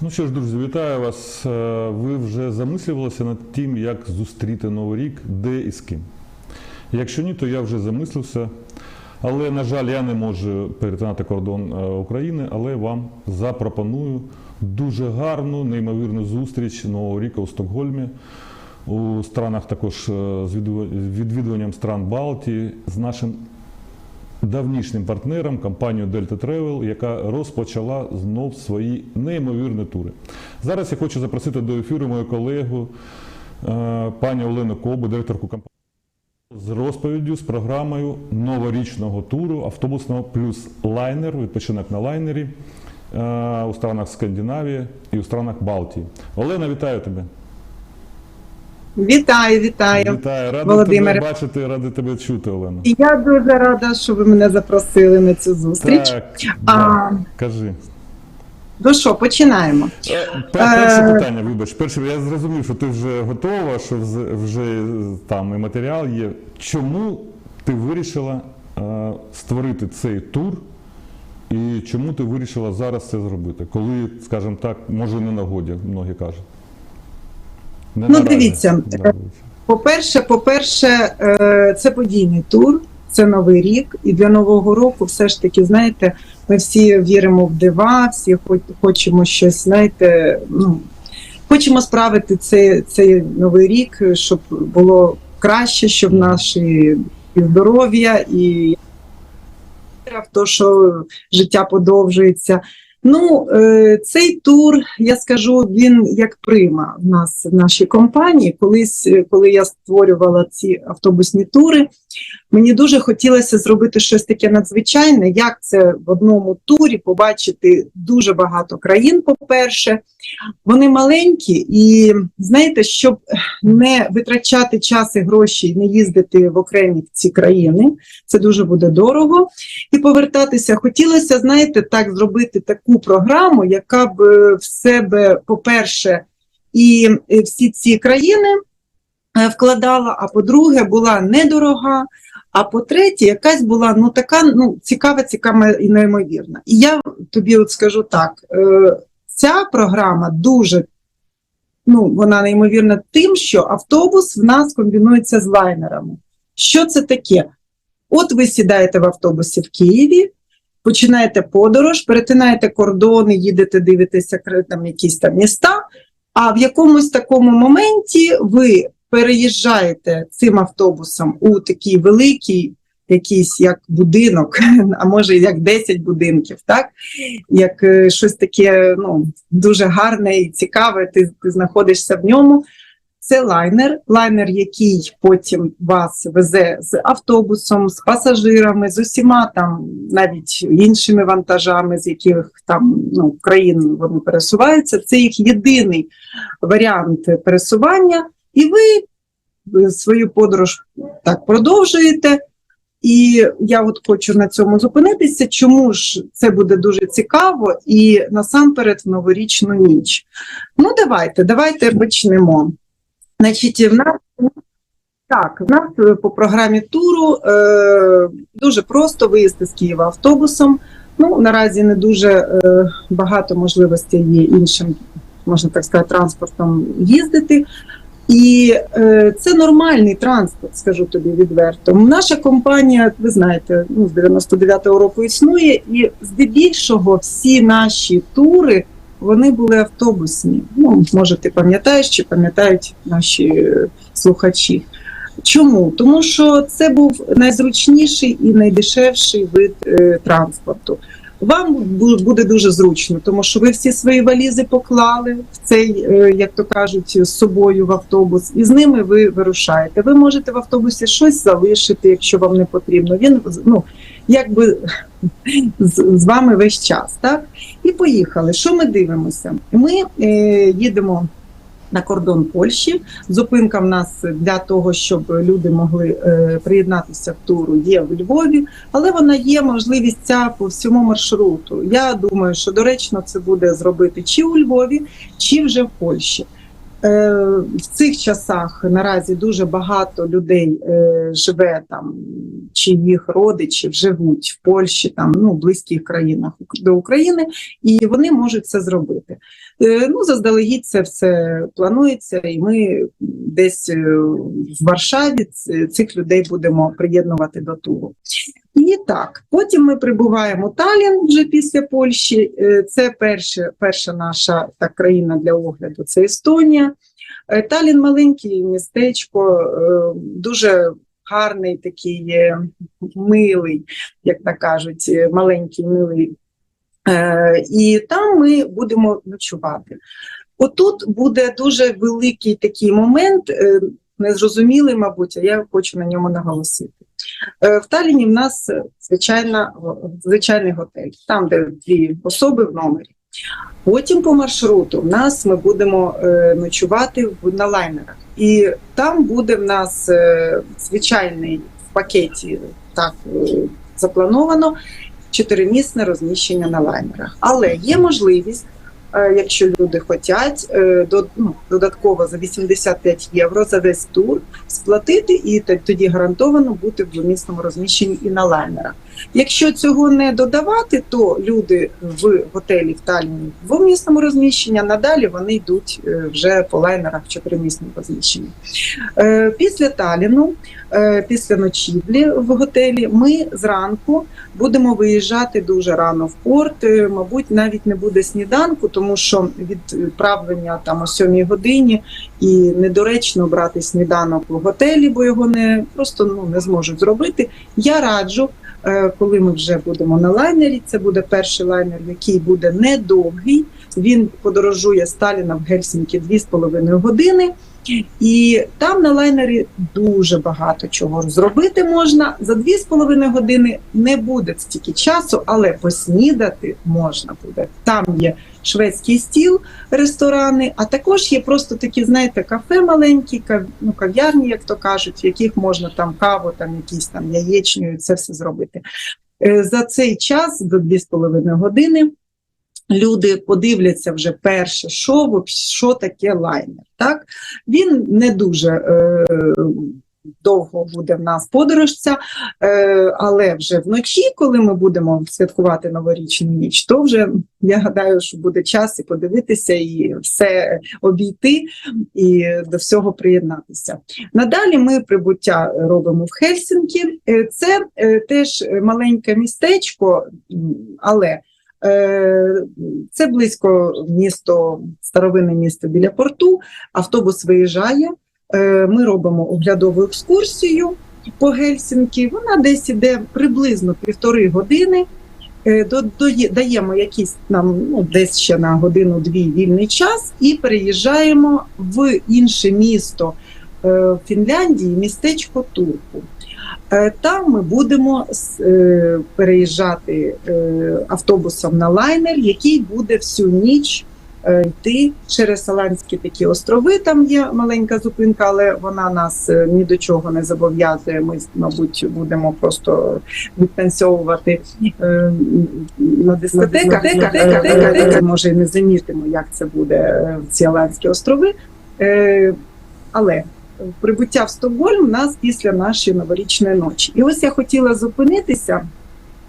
Ну що ж, друзі, вітаю вас. Е, Ви вже замислювалися над тим, як зустріти Новий рік, де і з ким. Якщо ні, то я вже замислився. Але, на жаль, я не можу перетинати кордон е, України, але вам запропоную дуже гарну, неймовірну зустріч Нового ріка у Стокгольмі. У странах також е, з відвідуванням- відвідуванням стран Балтії з нашим давнішнім партнером компанією Delta Travel, яка розпочала знов свої неймовірні тури. Зараз я хочу запросити до ефіру мою колегу е, пані Олену Кобу, директорку компанії, з розповіддю з програмою новорічного туру автобусного плюс лайнер, відпочинок на лайнері е, у странах Скандинавії і у странах Балтії. Олена, вітаю тебе. Вітаю, вітаю. Вітаю, радий Володимире. тебе бачити, радий тебе чути, Олена. І я дуже рада, що ви мене запросили на цю зустріч. Так, А, да, кажи. Ну що, починаємо. Е, Перше Е, питання, вибач. Перше, я зрозумів, що ти вже готова, що вже там і матеріал є. Чому ти вирішила е, створити цей тур? І чому ти вирішила зараз це зробити? Коли, скажімо так, може не нагоді, многі кажуть. Не Ну, наразі. дивіться, По-перше, по-перше, е, це подійний тур, це новий рік, і для нового року, все ж таки, знаєте, ми всі віримо в дива, всі хо- хочемо щось, знаєте, ну, хочемо справити цей, цей новий рік, щоб було краще, щоб наші і здоров'я і в те, що життя подовжується. Ну, е, цей тур, я скажу, він як прима в нас в нашій компанії. Колись, е, коли я створювала ці автобусні тури, мені дуже хотілося зробити щось таке надзвичайне, як це в одному турі побачити дуже багато країн, по-перше. Вони маленькі, і знаєте, щоб не витрачати час і гроші, не їздити в окремі ці країни, це дуже буде дорого. І повертатися хотілося, знаєте, так зробити таку програму, яка б е, в себе, по-перше, і е, всі ці країни е, вкладала, а по-друге, була недорога. А по-третє, якась була ну така ну цікава, цікава і неймовірна. І я тобі от скажу так: ця програма дуже ну, вона неймовірна тим, що автобус в нас комбінується з лайнерами. Що це таке? От ви сідаєте в автобусі в Києві, починаєте подорож, перетинаєте кордони, їдете дивитися там якісь там міста, а в якомусь такому моменті ви переїжджаєте цим автобусом у такий великий якийсь як будинок, а може як 10 будинків, так? Як е, щось таке ну, дуже гарне і цікаве, ти, ти знаходишся в ньому. Це лайнер, лайнер, який потім вас везе з автобусом, з пасажирами, з усіма там навіть іншими вантажами, з яких там ну, країн вони пересуваються. Це їх єдиний варіант пересування, і ви е, свою подорож так продовжуєте. І я от хочу на цьому зупинитися. Чому ж це буде дуже цікаво і насамперед в новорічну ніч? Ну, давайте, давайте почнемо. Значить, в нас так, в нас е, по програмі туру е, дуже просто виїзди з Києва автобусом. Ну, наразі не дуже е, багато можливостей є іншим, можна так сказати, транспортом їздити. І е, це нормальний транспорт, скажу тобі відверто. Наша компанія, ви знаєте, ну, з 99-го року існує, і здебільшого всі наші тури вони були автобусні. Ну, може, ти пам'ятаєш чи пам'ятають наші е, слухачі. Чому? Тому що це був найзручніший і найдешевший вид е, транспорту. Вам буде дуже зручно, тому що ви всі свої валізи поклали в цей, е, як то кажуть, з собою в автобус, і з ними ви вирушаєте. Ви можете в автобусі щось залишити, якщо вам не потрібно. Він ну, якби з, з вами весь час. Так? І поїхали. Що ми дивимося? Ми е, їдемо на кордон Польщі. Зупинка в нас для того, щоб люди могли е, приєднатися в туру, є в Львові, але вона є можливість ця по всьому маршруту. Я думаю, що доречно це буде зробити чи у Львові, чи вже в Польщі. Е, В цих часах наразі дуже багато людей е, живе там, чи їх родичі живуть в Польщі, там ну близьких країнах до України, і вони можуть це зробити. Е, Ну, заздалегідь це все планується, і ми десь е, в Варшаві цих людей будемо приєднувати до туру. І так, потім ми прибуваємо Талін вже після Польщі. Е, Це перше, перша наша так, країна для огляду це Естонія. Талін маленьке містечко, дуже гарний такий милий, як так кажуть, маленький милий. Е, І там ми будемо ночувати. Отут буде дуже великий такий момент, е, незрозумілий, мабуть, а я хочу на ньому наголосити. Е, В Таліні в нас звичайна, звичайний готель, там, де дві особи в номері. Потім по маршруту в нас ми будемо ночувати на лайнерах. І там буде в нас звичайний в пакеті так заплановано чотиримісне розміщення на лайнерах. Але є можливість, е, якщо люди хочуть, е, ну, додатково за 85 євро за весь тур сплатити і тоді гарантовано бути в двомісному розміщенні і на лайнерах. Якщо цього не додавати, то люди в готелі в Талліні в двомісному розміщенні, надалі вони йдуть е, вже по лайнерах в чотиримісному розміщенні. Е, Після Таліну, е, після ночівлі в готелі, ми зранку будемо виїжджати дуже рано в порт. Мабуть, навіть не буде сніданку, тому що відправлення там о 7 годині і недоречно брати сніданок в готелі, бо його не просто ну не зможуть зробити. Я раджу. Е, Коли ми вже будемо на лайнері, це буде перший лайнер, який буде недовгий. Він подорожує Сталіна Таліна в Гельсінкі 2,5 години. І там на лайнері дуже багато чого зробити можна. За 2,5 години не буде стільки часу, але поснідати можна буде. Там є шведський стіл, ресторани, а також є просто такі, знаєте, кафе маленькі, ну, кав'ярні, як то кажуть, в яких можна там каву, там якісь там яєчню, це все зробити. Е, За цей час до 2,5 години люди подивляться вже перше шоу, що таке лайнер. Так? Він не дуже е, довго буде в нас подорожця, е, але вже вночі, коли ми будемо святкувати новорічну ніч, то вже я гадаю, що буде час і подивитися, і все обійти, і до всього приєднатися. Надалі ми прибуття робимо в Хельсінкі. Е, Це е, теж маленьке містечко, але Це близько місто, старовинне місто біля порту. Автобус виїжджає. Е, Ми робимо оглядову екскурсію по Гельсінкі. Вона десь іде приблизно півтори години. Е, Даємо якийсь нам ну, десь ще на годину-дві вільний час і переїжджаємо в інше місто е, в Фінляндії, містечко Турку. Там ми будемо переїжджати автобусом на лайнер, який буде всю ніч йти через Саланські такі острови. Там є маленька зупинка, але вона нас е, ні до чого не зобов'язує. Ми, мабуть, будемо просто відтанцьовувати е, на дискотеках. Е, е, Може, і не замітимо, як це буде е, в ці острови. Е, Але прибуття в Стокгольм у нас після нашої новорічної ночі. І ось я хотіла зупинитися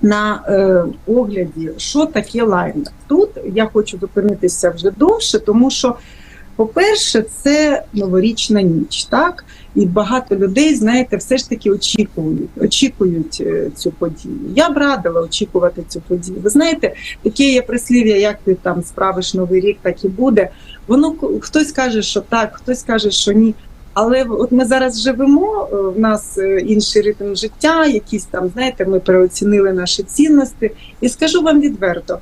на е, огляді, що таке лайнер. Тут я хочу зупинитися вже довше, тому що, по-перше, це новорічна ніч, так? І багато людей, знаєте, все ж таки очікують, очікують е, цю подію. Я б радила очікувати цю подію. Ви знаєте, таке є прислів'я, як ти там справиш новий рік, так і буде. Воно хтось каже, що так, хтось каже, що ні. Але от ми зараз живемо, е, в нас е, інший ритм життя, якісь там, знаєте, ми переоцінили наші цінності. І скажу вам відверто,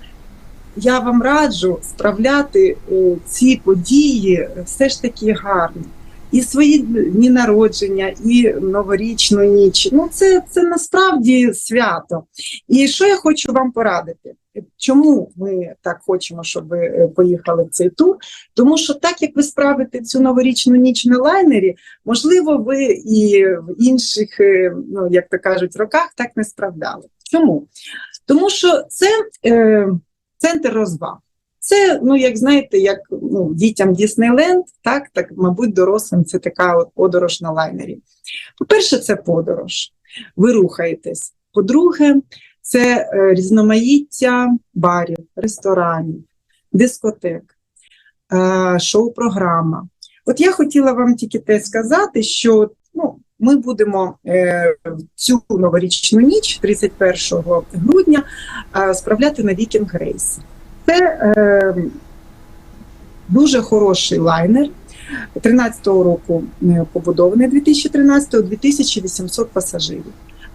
я вам раджу справляти е, ці події все ж таки гарно. І свої дні народження, і новорічну ніч. Ну, це, це насправді свято. І що я хочу вам порадити? Чому ми так хочемо, щоб ви е, поїхали в цей тур? Тому що так як ви справите цю новорічну ніч на лайнері, можливо, ви і в інших, е, ну як то кажуть, роках так не справляли. Чому? Тому що це е, центр розваг. Це, ну як знаєте, як ну, дітям Діснейленд, так, так, мабуть, дорослим це така от подорож на лайнері. По-перше, це подорож. Ви рухаєтесь. По-друге, це е, різноманіття барів, ресторанів, дискотек. е, шоу-програма. От я хотіла вам тільки те сказати, що ну, ми будемо е, цю новорічну ніч, 31 грудня, е, справляти на Вікінг Рейс. Це дуже хороший лайнер. 13-го року побудований 2013-го, 2800 пасажирів.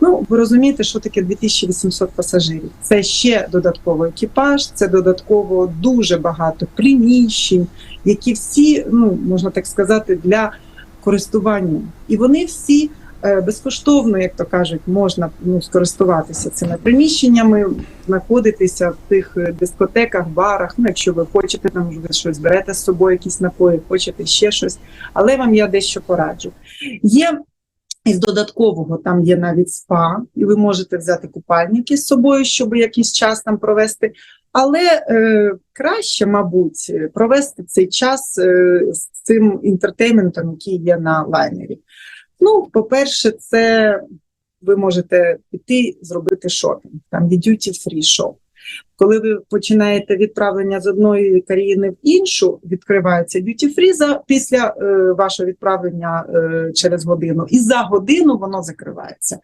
Ну, ви розумієте, що таке 2800 пасажирів. Це ще додатковий екіпаж, це додатково дуже багато приміщень, які всі, ну можна так сказати, для користування. І вони всі е, безкоштовно, як то кажуть, можна ну, скористуватися цими приміщеннями, знаходитися в тих е, дискотеках, барах. Ну, якщо ви хочете, там ви щось берете з собою, якісь напої, хочете ще щось. Але вам я дещо пораджу. Є із додаткового там є навіть спа, і ви можете взяти купальники з собою, щоб якийсь час там провести. Але е, краще, мабуть, провести цей час е, з цим інтертейментом, який є на лайнері. Ну, по-перше, це ви можете піти зробити шопінг, там є duty free shop. Коли ви починаєте відправлення з одної країни в іншу, відкривається за після е, вашого відправлення е, через годину, і за годину воно закривається.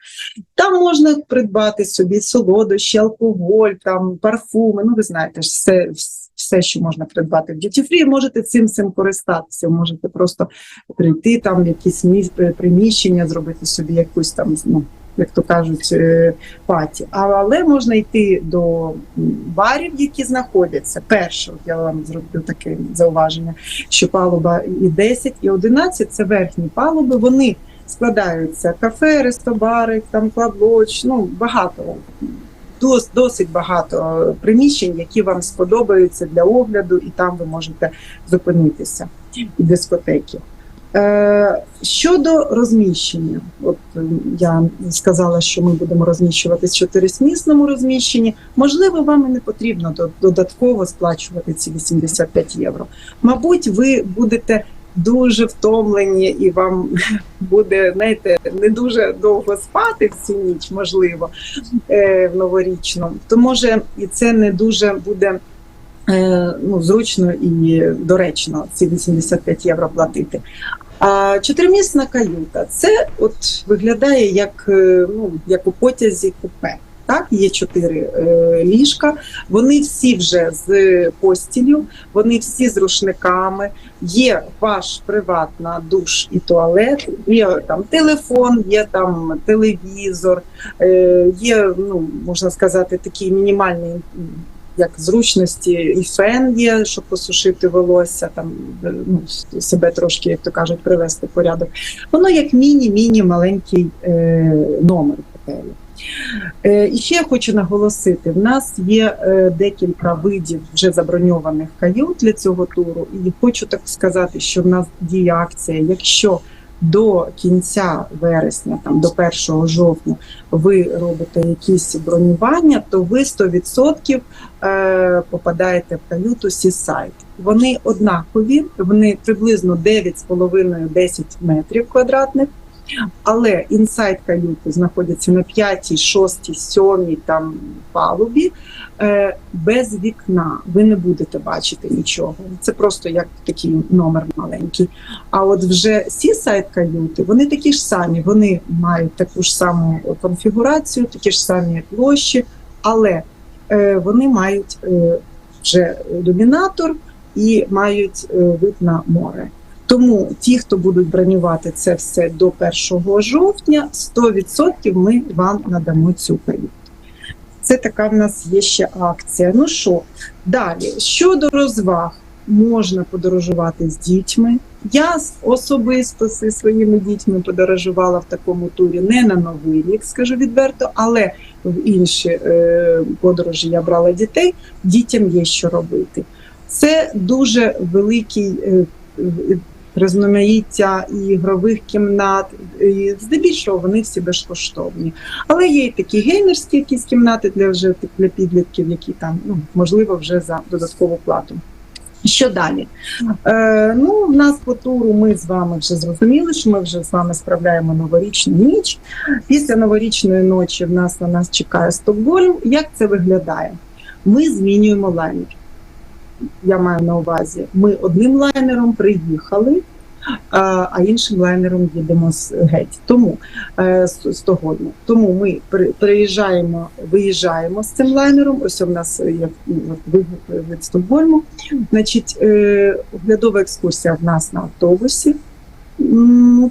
Там можна придбати собі солодощі, алкоголь, там парфуми. Ну, ви знаєте, все, все, що можна придбати в free, можете цим цим користатися. Можете просто прийти там в якісь міс- приміщення, зробити собі якусь там, ну, як то кажуть, е, паті. Але можна йти до барів, які знаходяться. Перше, я вам зроблю таке зауваження, що палуба і 10, і 11 – це верхні палуби. Вони складаються кафе, рестобари, там клаблоч, ну багато. Дос, досить багато приміщень, які вам сподобаються для огляду, і там ви можете зупинитися і дискотеки. Е, щодо розміщення, от е, я сказала, що ми будемо розміщуватись в чотирисмісному розміщенні. Можливо, вам і не потрібно до- додатково сплачувати ці 85 євро. Мабуть, ви будете дуже втомлені, і вам буде знаєте, не дуже довго спати в цю ніч, можливо, е, в новорічну. То може і це не дуже буде. Е, Ну, зручно і доречно ці 85 євро платити. А чотиримісна каюта це от виглядає як, е, ну, як у потязі купе. Так, є чотири е, ліжка. Вони всі вже з постілю, вони всі з рушниками. Є ваш приватна душ і туалет, є там телефон, є там телевізор, е, є, ну можна сказати, такий мінімальний. Як зручності, і фен є, щоб посушити волосся, там е, ну, себе трошки, як то кажуть, привести в порядок. Воно як міні-міні маленький е, номер готелю. Е, і ще я хочу наголосити: в нас є е, декілька видів вже заброньованих кают для цього туру. І хочу так сказати, що в нас діє акція. Якщо до кінця вересня, там до 1 жовтня, ви робите якісь бронювання, то ви 100% е, попадаєте в каюту Сісайт. Вони однакові, вони приблизно 9,5-10 метрів квадратних. Але інсайд каюти знаходяться на 5, 6, 7 там палубі е, без вікна. Ви не будете бачити нічого. Це просто як такий номер маленький. А от вже сі-сайд каюти, вони такі ж самі, вони мають таку ж саму конфігурацію, такі ж самі площі, але е, вони мають е, вже ілюмінатор і мають е, вид на море. Тому ті, хто будуть бронювати це все до 1 жовтня, 100% ми вам надамо цю каюту. Це така в нас є ще акція. Ну що, далі, щодо розваг, можна подорожувати з дітьми. Я особисто зі своїми дітьми подорожувала в такому турі не на новий рік, скажу відверто, але в інші е, подорожі я брала дітей. Дітям є що робити. Це дуже великий е, е, різноманіття і ігрових кімнат. І здебільшого вони всі безкоштовні. Але є і такі геймерські якісь кімнати для вже для підлітків, які там ну можливо вже за додаткову плату. Що далі? Е, ну, в нас по туру ми з вами вже зрозуміли, що ми вже з вами справляємо новорічну ніч. Після новорічної ночі в нас на нас чекає Стокгольм. Як це виглядає? Ми змінюємо лайнер. Я маю на увазі, ми одним лайнером приїхали, а іншим лайнером їдемо геть. Тому е, з Стокгольму. Тому ми приїжджаємо, виїжджаємо з цим лайнером. Ось у нас є від Стокгольму. Значить, е, оглядова екскурсія в нас на автобусі.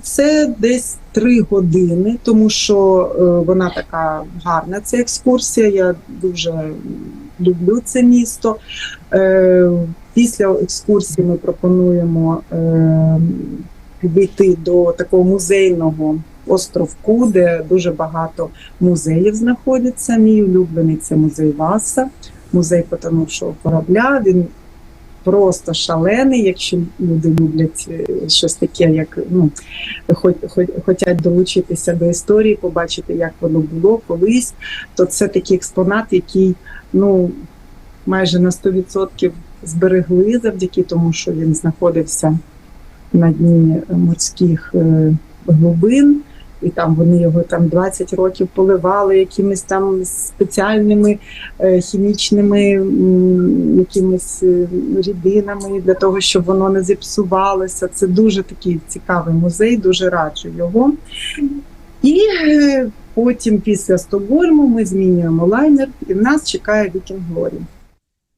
Це десь три години, тому що е, вона така гарна. Ця екскурсія. Я дуже люблю це місто. Е, Після екскурсії ми пропонуємо е, підійти до такого музейного островку, де дуже багато музеїв знаходиться. Мій улюблений це музей Васа, музей потонувшого корабля. Він просто шалений, якщо люди люблять е, щось таке, як ну, хоч, хоч, хочуть долучитися до історії, побачити, як воно було колись, то це такий експонат, який ну, майже на 100% зберегли завдяки тому, що він знаходився на дні морських е, глибин. І там вони його там 20 років поливали якимись там спеціальними е, хімічними якимись е, рідинами для того, щоб воно не зіпсувалося. Це дуже такий цікавий музей, дуже раджу його. І е, потім, після Стокгольму, ми змінюємо лайнер, і в нас чекає Вікінг Глорі.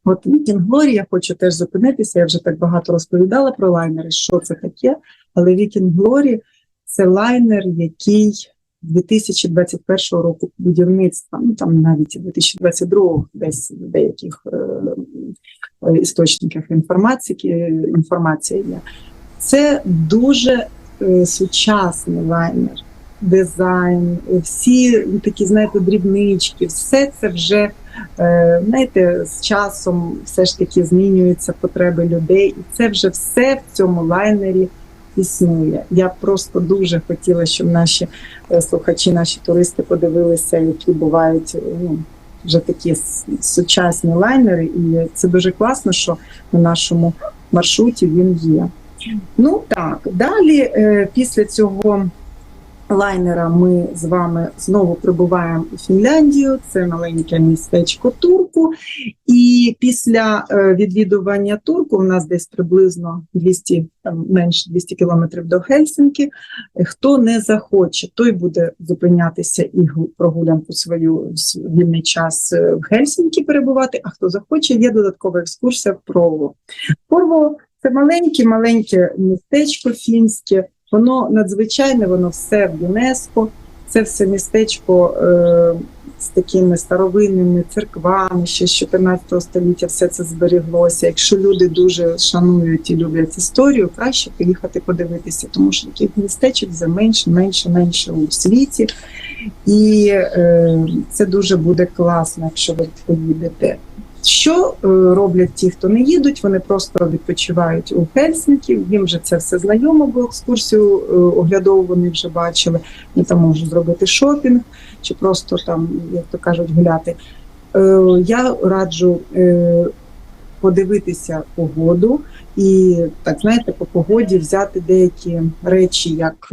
От Вікінг я хочу теж зупинитися. Я вже так багато розповідала про лайнери, що це таке. Але Вікінг Глорі це лайнер, який 2021 року будівництва, ну там навіть 2022 десь в деяких е, е, істочниках інформації, інформація є. Це дуже е, сучасний лайнер, дизайн, всі такі, знаєте, дрібнички, все це вже знаєте, з часом все ж таки змінюються потреби людей, і це вже все в цьому лайнері існує. Я просто дуже хотіла, щоб наші е, слухачі, наші туристи подивилися, які бувають ну, вже такі сучасні лайнери, і це дуже класно, що на нашому маршруті він є. Ну так, далі е, після цього лайнера ми з вами знову прибуваємо у Фінляндію. Це маленьке містечко Турку. І після е, відвідування Турку у нас десь приблизно 200, там менше 200 кілометрів до Гельсінки. Хто не захоче, той буде зупинятися і прогулянку свою вільний час е, в Гельсінкі перебувати. А хто захоче, є додаткова екскурсія в Прово. Прово це маленьке, маленьке містечко фінське. Воно надзвичайне, воно все в ЮНЕСКО. Це все містечко е, з такими старовинними церквами, ще з 14 століття все це зберіглося. Якщо люди дуже шанують і люблять історію, краще поїхати подивитися, тому що таких містечок вже менше, менше, менше у світі. І е, це дуже буде класно, якщо ви поїдете. Що е, роблять ті, хто не їдуть? Вони просто відпочивають у Хельсінкі. Їм вже це все знайомо, бо екскурсію е, оглядову вони вже бачили. Вони там можуть зробити шопінг чи просто там, як то кажуть, гуляти. Е, Я раджу подивитися погоду і так знаєте, по погоді взяти деякі речі, як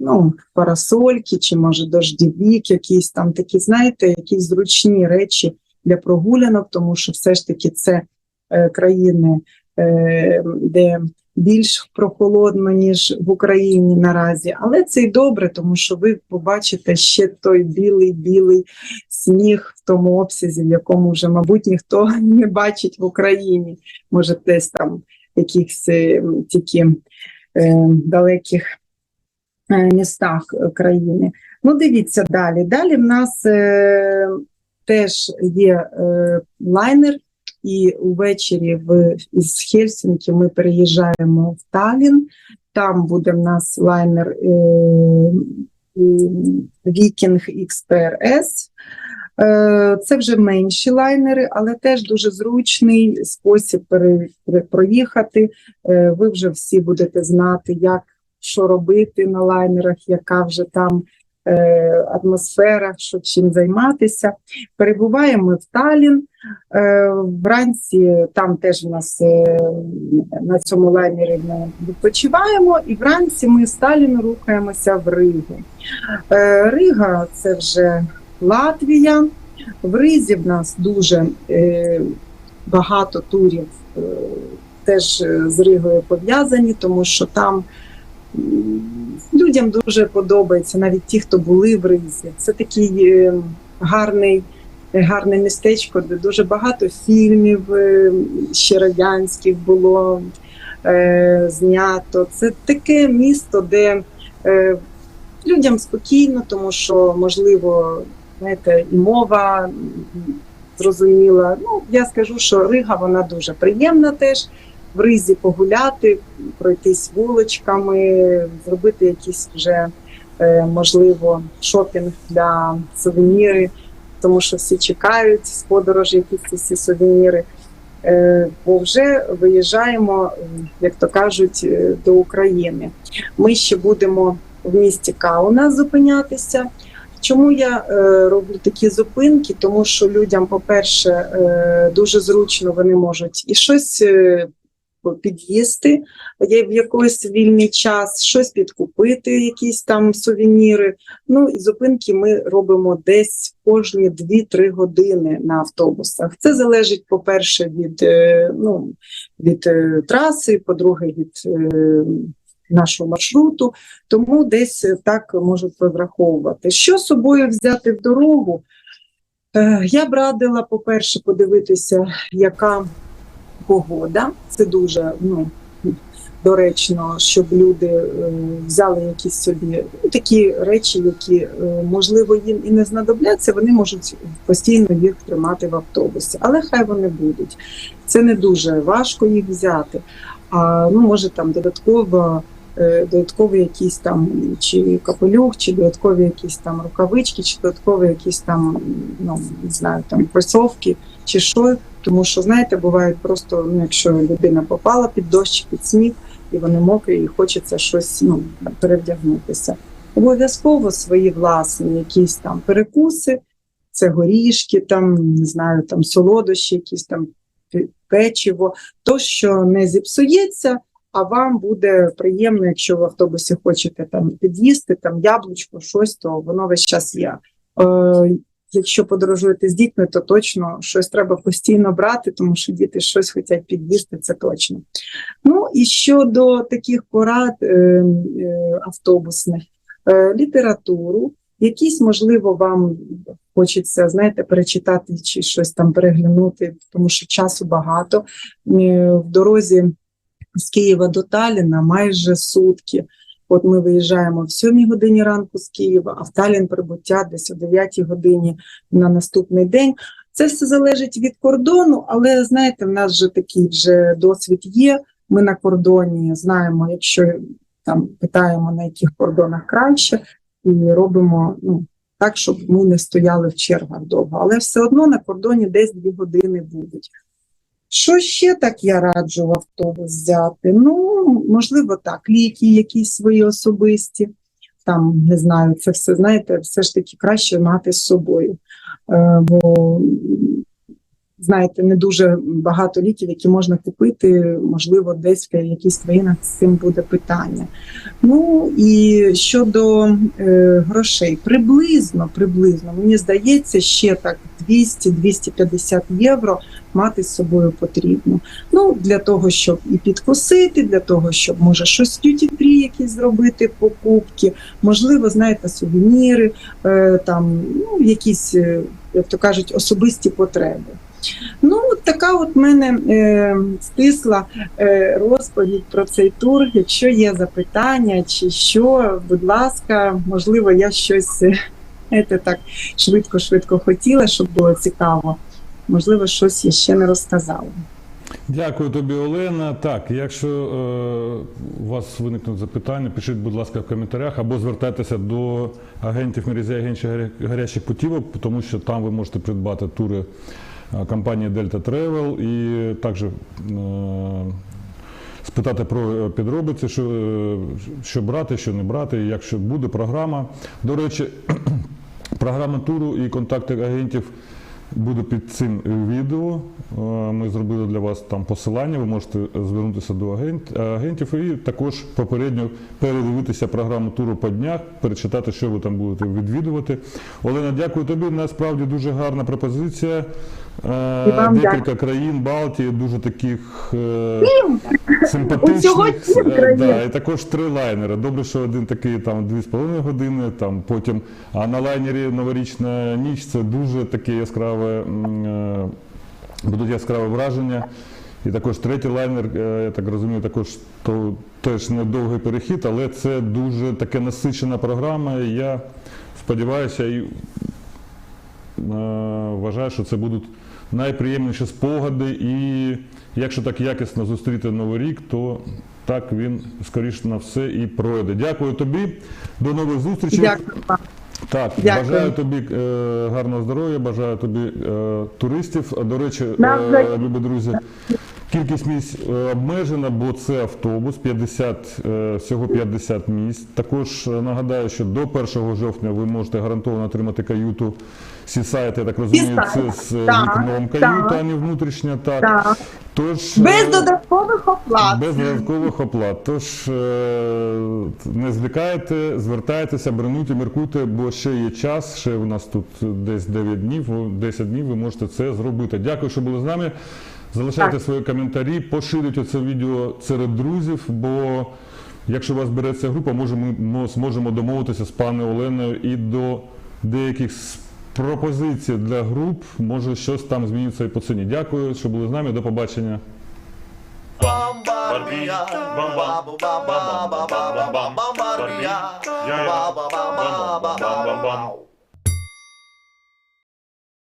ну, парасольки, чи може дождівік, якісь там такі, знаєте, якісь зручні речі для прогулянок, тому що все ж таки це е, країни, е, де більш прохолодно, ніж в Україні наразі. Але це й добре, тому що ви побачите ще той білий білий сніг в тому обсязі, в якому вже, мабуть, ніхто не бачить в Україні. Може, десь там якихось е, тільки е, далеких містах країни. Ну, дивіться далі. Далі в нас теж є е, лайнер, і увечері в, із Хельсінки ми переїжджаємо в Талін. Там буде в нас лайнер е, Viking XPRS. Е, Це вже менші лайнери, але теж дуже зручний спосіб пере- пере- проїхати. Е, Ви вже всі будете знати, як що робити на лайнерах, яка вже там атмосфера, що чим займатися. Перебуваємо в Талін. Е, Вранці там теж у нас е, на цьому лайнері ми відпочиваємо, і вранці ми з Таліну рухаємося в Ригу. Е, Рига це вже Латвія. В Ризі в нас дуже е, багато турів е, теж е, з Ригою пов'язані, тому що там людям дуже подобається, навіть ті, хто були в Ризі. Це такий е, гарний. Гарне містечко, де дуже багато фільмів е, ще радянських було е, знято. Це таке місто, де е, людям спокійно, тому що можливо, знаєте, і мова зрозуміла. Ну, я скажу, що Рига вона дуже приємна теж. В Ризі погуляти, пройтись вуличками, зробити якісь вже е, можливо шопінг для сувеніри, тому що всі чекають з подорожі якісь ці сувеніри. Е, Бо вже виїжджаємо, як то кажуть, е, до України. Ми ще будемо в місті Каунас зупинятися. Чому я роблю такі зупинки? Тому що людям, по-перше, дуже зручно вони можуть і щось під'їсти в якийсь вільний час, щось підкупити, якісь там сувеніри. Ну і зупинки ми робимо десь кожні 2-3 години на автобусах. Це залежить, по-перше, від, е, ну, від е, траси, по-друге, від е, нашого маршруту. Тому десь так можуть розраховувати. Що з собою взяти в дорогу? Я б радила, по-перше, подивитися, яка погода. Це дуже ну, доречно, щоб люди е, взяли якісь собі такі речі, які е, можливо їм і не знадобляться. Вони можуть постійно їх тримати в автобусі, але хай вони будуть. Це не дуже важко їх взяти. А ну може там додатково. е, Додаткові якісь там чи капелюх, чи додаткові якісь там рукавички, чи додаткові якісь там ну не знаю, там кросовки, чи що. Тому що знаєте, бувають просто ну, якщо людина попала під дощ, під сніг, і вони мокрі, і хочеться щось ну перевдягнутися. Обов'язково свої власні якісь там перекуси, це горішки, там не знаю, там солодощі, якісь там печиво, то що не зіпсується. А вам буде приємно, якщо в автобусі хочете там під'їсти, там яблучко, щось, то воно весь час є. Якщо подорожуєте з дітьми, то точно щось треба постійно брати, тому що діти щось хочуть під'їсти, це точно. Ну і щодо таких порад е, е, автобусних, е, літературу, якісь, можливо, вам хочеться, знаєте, перечитати чи щось там переглянути, тому що часу багато. Е, В дорозі з Києва до Таліна майже сутки. От ми виїжджаємо в 7 годині ранку з Києва, а в Талін прибуття десь о 9 годині на наступний день. Це все залежить від кордону, але знаєте, в нас вже такий вже досвід є. Ми на кордоні знаємо, якщо там питаємо на яких кордонах краще, і робимо ну, так, щоб ми не стояли в чергах довго. Але все одно на кордоні десь 2 години будуть. Що ще так я раджу в автобус взяти? Ну, можливо, так, ліки якісь свої особисті. Там не знаю, це все знаєте, все ж таки краще мати з собою. Е, бо знаєте, не дуже багато ліків, які можна купити, можливо, десь в якихось країнах з цим буде питання. Ну і щодо е, грошей, приблизно, приблизно, мені здається, ще так 200-250 євро мати з собою потрібно. Ну, для того, щоб і підкусити, для того, щоб може щось free якісь зробити, покупки, можливо, знаєте, сувеніри, е, там, ну, якісь, е, як то кажуть, особисті потреби. Ну, от така от мене е, стисла е, розповідь про цей тур. Якщо є запитання чи що, будь ласка, можливо, я щось е, так швидко-швидко хотіла, щоб було цікаво. Можливо, щось я ще не розказала. Дякую тобі, Олена. Так, якщо е, у вас виникнуть запитання, пишіть, будь ласка, в коментарях або звертайтеся до агентів мережі агентів гаря- гарячих путівок, тому що там ви можете придбати тури компанії Delta Travel і також е, спитати про е, підробиці, що, е, що брати, що не брати, якщо буде програма. До речі, програма туру і контакти агентів буде під цим відео. Е, Ми зробили для вас там посилання. Ви можете звернутися до агент- агентів і також попередньо передивитися програму туру по днях, перечитати, що ви там будете відвідувати. Олена, дякую тобі. Насправді дуже гарна пропозиція. І вам декілька країн Балтії, дуже таких е, симпатичних. Е, да, і також три лайнери. Добре, що один такий там 2,5 години, там потім. А на лайнері новорічна ніч це дуже таке яскраве. е, Будуть яскраве враження. І також третій лайнер, е, я так розумію, також то, теж недовгий перехід, але це дуже таке насичена програма. І я сподіваюся і е, вважаю, що це будуть найприємніші спогади. І якщо так якісно зустріти Новий рік, то так він скоріше на все і пройде. Дякую тобі. До нових зустрічей. Дякую. Так, Дякую. бажаю тобі е, гарного здоров'я, бажаю тобі е, туристів. До речі, е, любі друзі, кількість місць е, обмежена, бо це автобус, 50, е, всього 50 місць. Також е, нагадаю, що до 1 жовтня ви можете гарантовано отримати каюту Сісайт, я так розумію, це з вікном каюта, а не внутрішня. Так. Так. Тож, Без додаткових оплат. без додаткових оплат. Тож не звлікайте, звертайтеся, бронуйте, міркуйте, бо ще є час. Ще у нас тут десь 9 днів, 10 днів ви можете це зробити. Дякую, що були з нами. Залишайте Так. свої коментарі, поширюйте це відео серед друзів, бо якщо у вас береться група, може ми мо- зможемо домовитися з пані Оленою і до деяких пропозицій для груп. Може щось там зміниться і по ціні. Дякую, що були з нами. До побачення. Barbie, bam bam, bam bam, bam bam, bam bam, bam Barbie, bam bam, bam bam, bam bam.